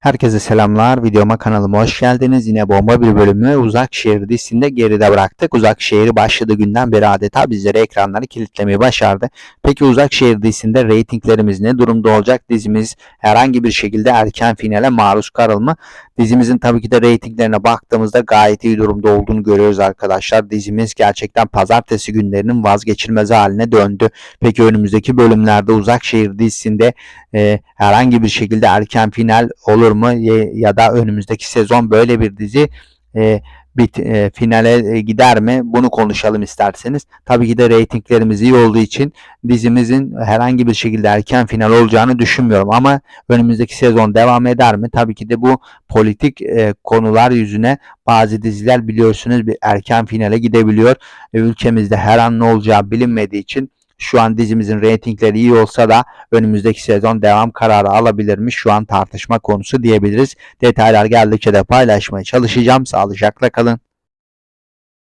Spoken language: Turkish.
Herkese selamlar. Videoma kanalıma hoş geldiniz. Yine bomba bir bölümü Uzak Şehir dizisinde geride bıraktık. Uzak Şehir başladığı günden beri adeta bizlere ekranları kilitlemeyi başardı. Peki Uzak Şehir dizisinde reytinglerimiz ne durumda olacak? Dizimiz herhangi bir şekilde erken finale maruz kalır mı? Dizimizin tabii ki de reytinglerine baktığımızda gayet iyi durumda olduğunu görüyoruz arkadaşlar. Dizimiz gerçekten pazartesi günlerinin vazgeçilmez haline döndü. Peki önümüzdeki bölümlerde Uzak Şehir dizisinde e, herhangi bir şekilde erken final olur mu Ye- ya da önümüzdeki sezon böyle bir dizi e, bit, e, finale e, gider mi bunu konuşalım isterseniz. Tabii ki de reytinglerimiz iyi olduğu için dizimizin herhangi bir şekilde erken final olacağını düşünmüyorum ama önümüzdeki sezon devam eder mi? Tabii ki de bu politik e, konular yüzüne bazı diziler biliyorsunuz bir erken finale gidebiliyor. Ülkemizde her an ne olacağı bilinmediği için şu an dizimizin reytingleri iyi olsa da önümüzdeki sezon devam kararı alabilirmiş. Şu an tartışma konusu diyebiliriz. Detaylar geldikçe de paylaşmaya çalışacağım. Sağlıcakla kalın.